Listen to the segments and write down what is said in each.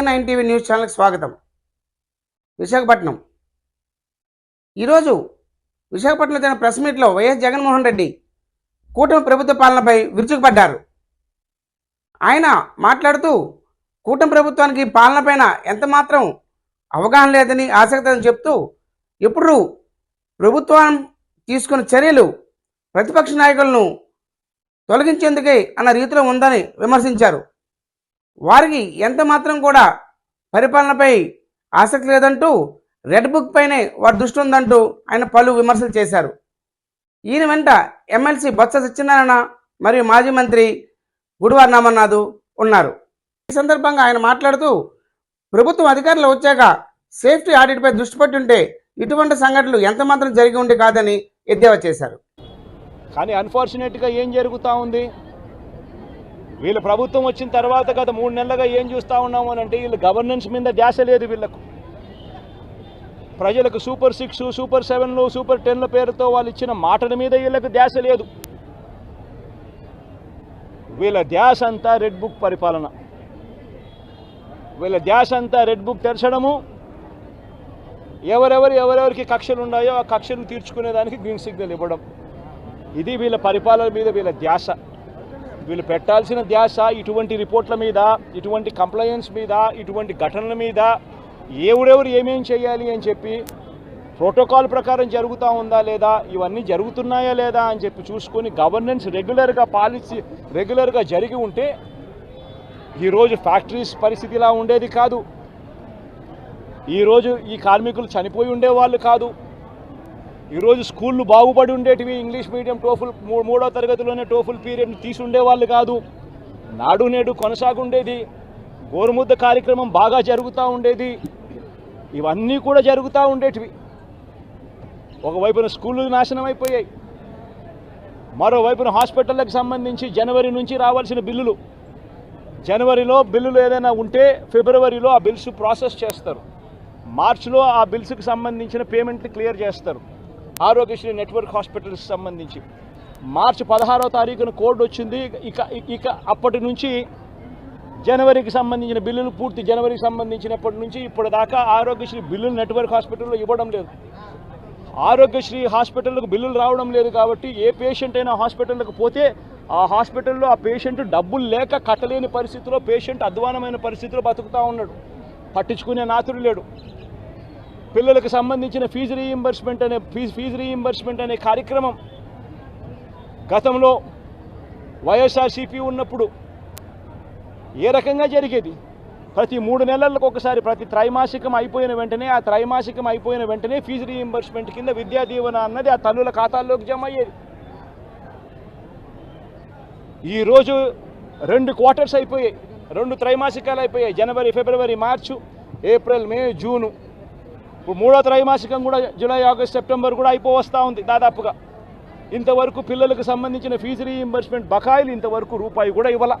Nine TV news ఛానల్కి స్వాగతం. విశాఖపట్నం. ఈరోజు విశాఖపట్నంలో జరిగిన ప్రెస్ మీట్లో వైఎస్ జగన్మోహన్ రెడ్డి కూటమి ప్రభుత్వ పాలనపై విరుచుకుపడ్డారు. ఆయన మాట్లాడుతూ కూటమి ప్రభుత్వానికి పాలనపైన ఎంత మాత్రం అవగాహన లేదని ఆసక్తి చెప్తూ ఎప్పుడు ప్రభుత్వం తీసుకున్న చర్యలు ప్రతిపక్ష నాయకులను తొలగించేందుకే అన్న రీతిలో ఉందని విమర్శించారు. వారికి ఎంత మాత్రం కూడా పరిపాలనపై ఆసక్తి లేదంటూ రెడ్ బుక్ పైనే వారి దృష్టి ఉందంటూ ఆయన పలు విమర్శలు చేశారు. ఈయన వెంట ఎమ్మెల్సీ బొత్స సత్యనారాయణ మరియు మాజీ మంత్రి గుడివారి రామనాథు ఉన్నారు. ఈ సందర్భంగా ఆయన మాట్లాడుతూ ప్రభుత్వం అధికారులు వచ్చాక సేఫ్టీ ఆడిట్పై దృష్టి పెట్టి ఉంటే ఇటువంటి సంఘటనలు ఎంతమాత్రం జరిగి ఉండి కాదని ఎద్దేవా చేశారు. కానీ అన్ఫార్చునేట్గా ఏం జరుగుతూ ఉంది? వీళ్ళ ప్రభుత్వం వచ్చిన తర్వాత గత మూడు నెలలుగా ఏం చూస్తూ ఉన్నాము అని అంటే వీళ్ళ గవర్నెన్స్ మీద ధ్యాస లేదు వీళ్ళకు. ప్రజలకు సూపర్ సిక్స్ సూపర్ సెవెన్లు సూపర్ టెన్ల పేరుతో వాళ్ళు ఇచ్చిన మాటల మీద వీళ్ళకు ధ్యాస లేదు. వీళ్ళ ధ్యాస అంతా రెడ్ బుక్ పరిపాలన. వీళ్ళ ధ్యాస అంతా రెడ్ బుక్ తెరచడము. ఎవరెవరు ఎవరెవరికి కక్షలు ఉన్నాయో ఆ కక్షలు తీర్చుకునేదానికి గ్రీన్ సిగ్నల్ ఇవ్వడం. ఇది వీళ్ళ పరిపాలన మీద వీళ్ళ ధ్యాస. వీళ్ళు పెట్టాల్సిన ధ్యాస ఇటువంటి రిపోర్ట్ల మీద ఇటువంటి కంప్లైంట్స్ మీద ఇటువంటి ఘటనల మీద ఎవరెవరు ఏమేం చేయాలి అని చెప్పి ప్రోటోకాల్ ప్రకారం జరుగుతూ ఉందా లేదా ఇవన్నీ జరుగుతున్నాయా లేదా అని చెప్పి చూసుకొని గవర్నెన్స్ రెగ్యులర్గా పాలసీ రెగ్యులర్గా జరిగి ఉంటే ఈరోజు ఫ్యాక్టరీస్ పరిస్థితి ఇలా ఉండేది కాదు. ఈరోజు ఈ కార్మికులు చనిపోయి ఉండేవాళ్ళు కాదు. ఈరోజు స్కూళ్ళు బాగుపడి ఉండేటివి ఇంగ్లీష్ మీడియం టోఫుల్ మూడో తరగతిలోనే టోఫుల్ పీరియడ్ తీసుండేవాళ్ళు కాదు. నాడు నేడు కొనసాగుండేది. గోరుముద్ద కార్యక్రమం బాగా జరుగుతూ ఉండేది. ఇవన్నీ కూడా జరుగుతూ ఉండేటివి. ఒకవైపున స్కూళ్ళు నాశనం అయిపోయాయి మరోవైపున హాస్పిటళ్ళకి సంబంధించి జనవరి నుంచి రావాల్సిన బిల్లులు. జనవరిలో బిల్లులు ఏదైనా ఉంటే ఫిబ్రవరిలో ఆ బిల్స్ ప్రాసెస్ చేస్తారు. మార్చిలో ఆ బిల్స్కి సంబంధించిన పేమెంట్లు క్లియర్ చేస్తారు. ఆరోగ్యశ్రీ నెట్వర్క్ హాస్పిటల్స్ సంబంధించి. మార్చి పదహారో తారీఖున కోడ్ వచ్చింది. ఇక ఇక అప్పటి నుంచి జనవరికి సంబంధించిన బిల్లులు పూర్తి జనవరికి సంబంధించినప్పటి నుంచి ఇప్పటి దాకా ఆరోగ్యశ్రీ బిల్లులు నెట్వర్క్ హాస్పిటల్లో ఇవ్వడం లేదు. ఆరోగ్యశ్రీ హాస్పిటల్కు బిల్లులు రావడం లేదు కాబట్టి ఏ పేషెంట్ అయినా హాస్పిటల్కి పోతే ఆ హాస్పిటల్లో ఆ పేషెంట్ డబ్బులు లేక కట్టలేని పరిస్థితిలో పేషెంట్ అధ్వానమైన పరిస్థితిలో బతుకుతూ ఉన్నాడు. పట్టించుకునే నాతుడు లేడు. పిల్లలకు సంబంధించిన ఫీజు రీఇంబర్స్మెంట్ అనే ఫీజు ఫీజు రీఇంబర్స్మెంట్ అనే కార్యక్రమం గతంలో వైఎస్ఆర్సీపీ ఉన్నప్పుడు ఏ రకంగా జరిగేది? ప్రతి మూడు నెలలకు ఒకసారి ప్రతి త్రైమాసికం అయిపోయిన వెంటనే ఆ త్రైమాసికం అయిపోయిన వెంటనే ఫీజు రీఇంబర్స్మెంట్ కింద విద్యా దీవెన అన్నది ఆ తల్లుల ఖాతాల్లోకి జమ అయ్యేది. ఈరోజు రెండు క్వార్టర్స్ అయిపోయాయి రెండు త్రైమాసికాలు అయిపోయాయి జనవరి ఫిబ్రవరి మార్చు ఏప్రిల్ మే జూను. ఇప్పుడు మూడో త్రైమాసికం కూడా జూలై ఆగస్ట్ సెప్టెంబర్ కూడా అయిపోవస్తూ ఉంది దాదాపుగా. ఇంతవరకు పిల్లలకు సంబంధించిన ఫీజు రీఇంబర్స్మెంట్ బకాయిలు ఇంతవరకు రూపాయి కూడా ఇవ్వాల.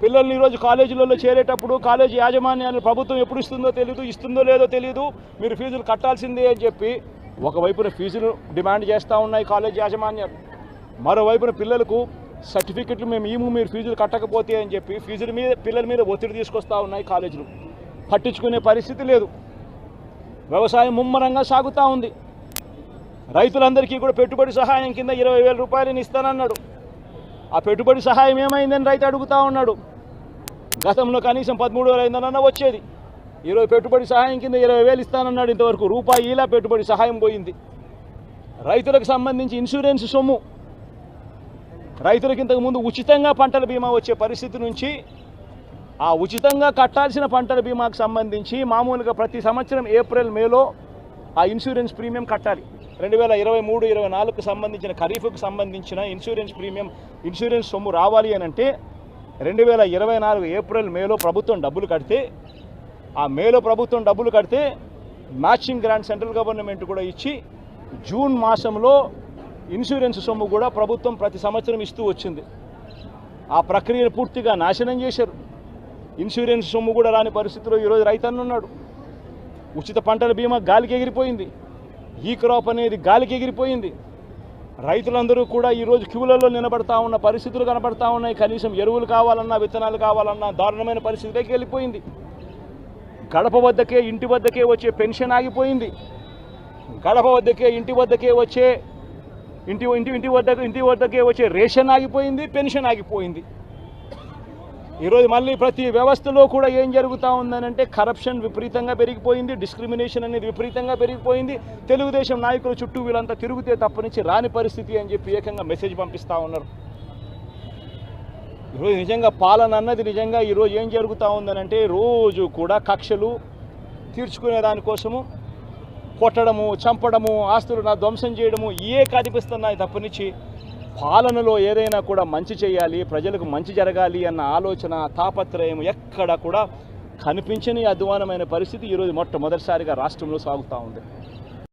పిల్లల్ని ఈరోజు కాలేజీలలో చేరేటప్పుడు కాలేజీ యాజమాన్యాలు ప్రభుత్వం ఎప్పుడు ఇస్తుందో తెలియదు ఇస్తుందో లేదో తెలియదు మీరు ఫీజులు కట్టాల్సిందే అని చెప్పి ఒకవైపున ఫీజులు డిమాండ్ చేస్తూ ఉన్నాయి కాలేజీ యాజమాన్యాలు. మరోవైపున పిల్లలకు సర్టిఫికెట్లు మేము ఏమో మీరు ఫీజులు కట్టకపోతే అని చెప్పి ఫీజుల మీద పిల్లల మీద ఒత్తిడి తీసుకొస్తూ ఉన్నాయి కాలేజీలు. పట్టించుకునే పరిస్థితి లేదు. వ్యవసాయం ముమ్మరంగా సాగుతూ ఉంది. రైతులందరికీ కూడా పెట్టుబడి సహాయం కింద ఇరవై వేల రూపాయలని ఇస్తానన్నాడు. ఆ పెట్టుబడి సహాయం ఏమైందని రైతు అడుగుతా ఉన్నాడు. గతంలో కనీసం పదమూడు వేల ఐదు వచ్చేది. ఈరోజు పెట్టుబడి సహాయం కింద ఇరవై వేలు ఇస్తానన్నాడు ఇంతవరకు. రూపాయి ఇలా పెట్టుబడి సహాయం పోయింది. రైతులకు సంబంధించి ఇన్సూరెన్స్ సొమ్ము. రైతులకు ఇంతకుముందు ఉచితంగా పంటల బీమా వచ్చే పరిస్థితి నుంచి ఆ ఉచితంగా కట్టాల్సిన పంటల బీమాకు సంబంధించి మామూలుగా ప్రతి సంవత్సరం ఏప్రిల్ మేలో ఆ ఇన్సూరెన్స్ ప్రీమియం కట్టాలి. రెండు వేల ఇరవై మూడు ఇరవై నాలుగుకు సంబంధించిన ఖరీఫ్కు సంబంధించిన ఇన్సూరెన్స్ ప్రీమియం ఇన్సూరెన్స్ సొమ్ము రావాలి అని అంటే రెండు వేల ఇరవై నాలుగు ఏప్రిల్ మేలో ప్రభుత్వం డబ్బులు కడితే ఆ మేలో ప్రభుత్వం డబ్బులు కడితే మ్యాచింగ్ గ్రాంట్ సెంట్రల్ గవర్నమెంట్ కూడా ఇచ్చి జూన్ మాసంలో ఇన్సూరెన్స్ సొమ్ము కూడా ప్రభుత్వం ప్రతి సంవత్సరం ఇస్తూ వచ్చింది. ఆ ప్రక్రియను పూర్తిగా నాశనం చేశారు. ఇన్సూరెన్స్ సొమ్ము కూడా రాని పరిస్థితిలో ఈరోజు రైతన్న ఉన్నాడు. ఉచిత పంటల బీమా గాలికి ఎగిరిపోయింది. ఈ క్రాప్ అనేది గాలికి ఎగిరిపోయింది. రైతులందరూ కూడా ఈరోజు క్యూలలో నిలబడతా ఉన్న పరిస్థితులు కనబడతా ఉన్నాయి. కనీసం ఎరువులు కావాలన్నా విత్తనాలు కావాలన్నా దారుణమైన పరిస్థితిలోకి వెళ్ళిపోయింది. గడప వద్దకే ఇంటి వద్దకే వచ్చే పెన్షన్ ఆగిపోయింది. గడప వద్దకే ఇంటి వద్దకే వచ్చే ఇంటి ఇంటి ఇంటి వద్దకు ఇంటి వద్దకే వచ్చే రేషన్ ఆగిపోయింది పెన్షన్ ఆగిపోయింది. ఈరోజు మళ్ళీ ప్రతి వ్యవస్థలో కూడా ఏం జరుగుతూ ఉందనంటే కరప్షన్ విపరీతంగా పెరిగిపోయింది డిస్క్రిమినేషన్ అనేది విపరీతంగా పెరిగిపోయింది. తెలుగుదేశం నాయకుల చుట్టూ వీళ్ళంతా తిరిగితే తప్పనించి రాని పరిస్థితి అని చెప్పి ఏకంగా మెసేజ్ పంపిస్తూ ఉన్నారు. ఈరోజు నిజంగా పాలన అన్నది నిజంగా ఈరోజు ఏం జరుగుతూ ఉందనంటే రోజు కూడా కక్షలు తీర్చుకునే దానికోసము కొట్టడము చంపడము ఆస్తులు నా ధ్వంసం చేయడము ఏ కనిపిస్తున్నాయి తప్పనిచ్చి పాలనలో ఏదైనా కూడా మంచి చేయాలి ప్రజలకు మంచి జరగాలి అన్న ఆలోచన తాపత్రయం ఎక్కడ కూడా కనిపించని అధ్వానమైన పరిస్థితి ఈరోజు మొట్టమొదటిసారిగా రాష్ట్రంలో సాగుతూ ఉంది.